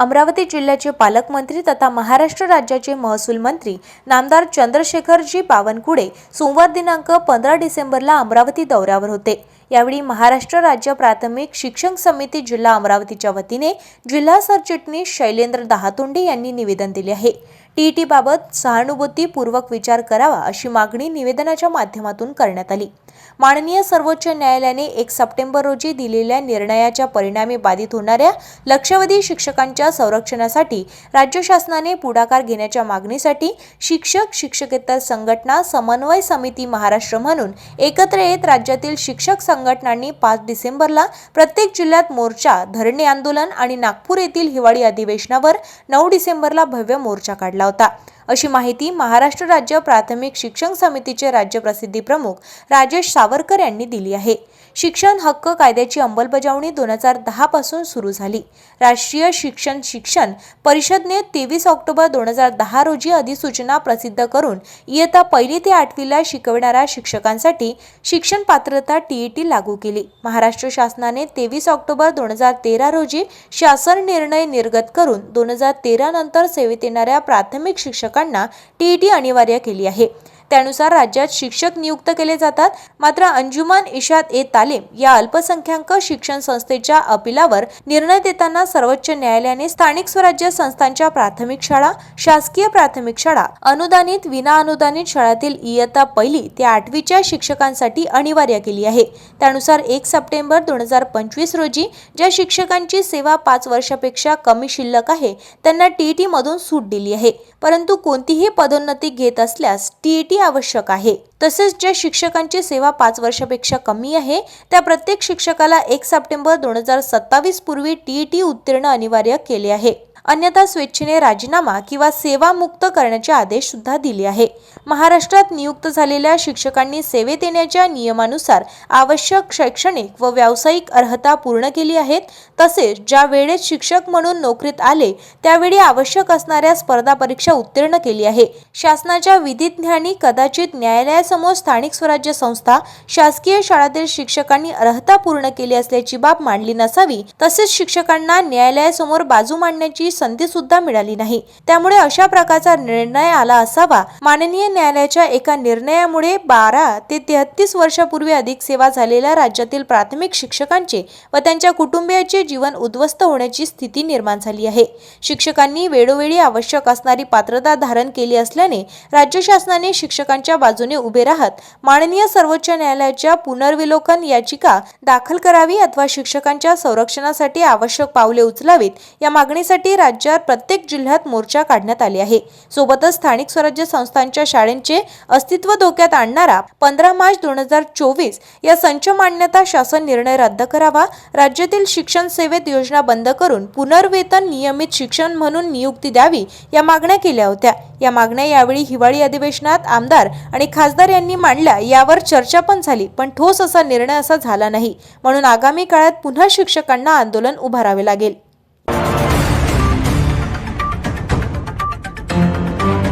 अमरावती जिल्ह्याचे पालकमंत्री तथा महाराष्ट्र राज्याचे महसूल मंत्री नामदार चंद्रशेखरजी बावनकुळे सोमवार दिनांक पंधरा डिसेंबरला अमरावती दौऱ्यावर होते. यावेळी महाराष्ट्र राज्य प्राथमिक शिक्षण समिती जिल्हा अमरावतीच्या वतीने जिल्हा सरचिटणीस शैलेंद्र दहातोंडे यांनी निवेदन दिले आहे. टीईटीबाबत सहानुभूतीपूर्वक विचार करावा अशी मागणी निवेदनाच्या माध्यमातून करण्यात आली. माननीय सर्वोच्च न्यायालयाने एक सप्टेंबर रोजी दिलेल्या निर्णयाच्या परिणामी बाधित होणाऱ्या लक्षवेधी शिक्षकांच्या संरक्षणासाठी राज्य शासनाने पुढाकार घेण्याच्या मागणीसाठी शिक्षक शिक्षकेतर संघटना समन्वय समिती महाराष्ट्र म्हणून एकत्र येत राज्यातील शिक्षक संघटनांनी पाच डिसेंबरला प्रत्येक जिल्ह्यात मोर्चा धरणे आंदोलन आणि नागपूर येथील हिवाळी अधिवेशनावर नऊ डिसेंबरला भव्य मोर्चा काढला होता. अशी माहिती महाराष्ट्र राज्य प्राथमिक शिक्षण समितीचे राज्य प्रसिद्धी प्रमुख राजेश सावरकर यांनी दिली आहे. शिक्षण हक्क कायद्याची अंमलबजावणी दोन हजार दहा पासून सुरू झाली. राष्ट्रीय शिक्षण शिक्षण परिषदने तेवीस ऑक्टोबर दोन हजार दहा रोजी अधिसूचना प्रसिद्ध करून इयत्ता पहिली ते आठवीला शिकवणाऱ्या शिक्षकांसाठी शिक्षण पात्रता टीईटी लागू केली. महाराष्ट्र शासनाने तेवीस ऑक्टोबर दोन हजार तेरा रोजी शासन निर्णय निर्गत करून दोन हजार तेरा नंतर सेवेत येणाऱ्या प्राथमिक शिक्षक शिक्षकांना टीईटी अनिवार्य केली आहे. त्यानुसार राज्यात शिक्षक नियुक्त केले जातात. मात्र अंजुमान इशाद ए तालीम या अल्पसंख्याक शिक्षण संस्थेच्या अपिलावर निर्णय देताना सर्वोच्च न्यायालयाने स्थानिक स्वराज्य संस्थांच्या प्राथमिक शाळा शासकीय प्राथमिक शाळा अनुदानित विना अनुदानित शाळातील इयत्ता पहिली ते आठवीच्या शिक्षकांसाठी अनिवार्य केली आहे. त्यानुसार एक सप्टेंबर दोन हजार पंचवीस रोजी ज्या शिक्षकांची सेवा पाच वर्षापेक्षा कमी शिल्लक आहे त्यांना टीईटी मधून सूट दिली आहे. परंतु कोणतीही पदोन्नती घेत असल्यास टीईटी आवश्यक आहे. तसेच ज्या शिक्षकांची सेवा पाच वर्षापेक्षा कमी आहे त्या प्रत्येक शिक्षकाला एक सप्टेंबर दोन हजार सत्तावीस पूर्वी टीईटी उत्तीर्ण अनिवार्य केले आहे. अन्यथा स्वेच्छेने राजीनामा किंवा सेवा मुक्त करण्याचे आदेश सुद्धा दिले आहे. महाराष्ट्रात नियुक्त झालेल्या शिक्षकांनी सेवेत येण्याच्या नियमानुसार आवश्यक शैक्षणिक व व्यावसायिक अर्हता पूर्ण केली आहेत. तसेच ज्या वेळेत शिक्षक म्हणून नोकरीत आले त्यावेळी आवश्यक असणाऱ्या स्पर्धा परीक्षा उत्तीर्ण केली आहे. शासनाच्या विधिज्ञांनी कदाचित न्यायालयासमोर स्थानिक स्वराज्य संस्था शासकीय शाळातील शिक्षकांनी अर्हता पूर्ण केली असल्याची बाब मांडली नसावी. तसेच शिक्षकांना न्यायालयासमोर बाजू मांडण्याची संधी सुद्धा मिळाली नाही. त्यामुळे अशा प्रकारचा निर्णय आला असावा. माननीय न्यायालयाच्या एका निर्णयामुळे बारा ते तेहतीस वर्षापूर्वी अधिक सेवा झालेल्या राज्यातील प्राथमिक शिक्षकांचे व त्यांच्या कुटुंबियाचे जीवन उद्ध्वस्त होण्याची स्थिती निर्माण झाली आहे. शिक्षकांनी वेळोवेळी आवश्यक असणारी पात्रता धारण केली असल्याने राज्य शासनाने शिक्षकांच्या बाजूने उभे राहत माननीय सर्वोच्च न्यायालयाच्या पुनर्विलोकन याचिका दाखल करावी अथवा शिक्षकांच्या संरक्षणासाठी आवश्यक पावले उचलावीत या मागणीसाठी राज्यात प्रत्येक जिल्ह्यात मोर्चा काढण्यात आले आहे. सोबतच स्थानिक स्वराज्य संस्थांच्या शाळेंचे अस्तित्व धोक्यात आणणारा पंधरा मार्च दोन हजार चोवीस या संच मान्यता शासन निर्णय रद्द करावा राज्यातील शिक्षण सेवेत योजना बंद करून पुनर्वेतन नियमित शिक्षण म्हणून नियुक्ती द्यावी या मागण्या केल्या होत्या. या मागण्या यावेळी हिवाळी अधिवेशनात आमदार आणि खासदार यांनी मांडल्या यावर चर्चा पण झाली पण ठोस असा निर्णय असा झाला नाही. म्हणून आगामी काळात पुन्हा शिक्षकांना आंदोलन उभारावे लागेल.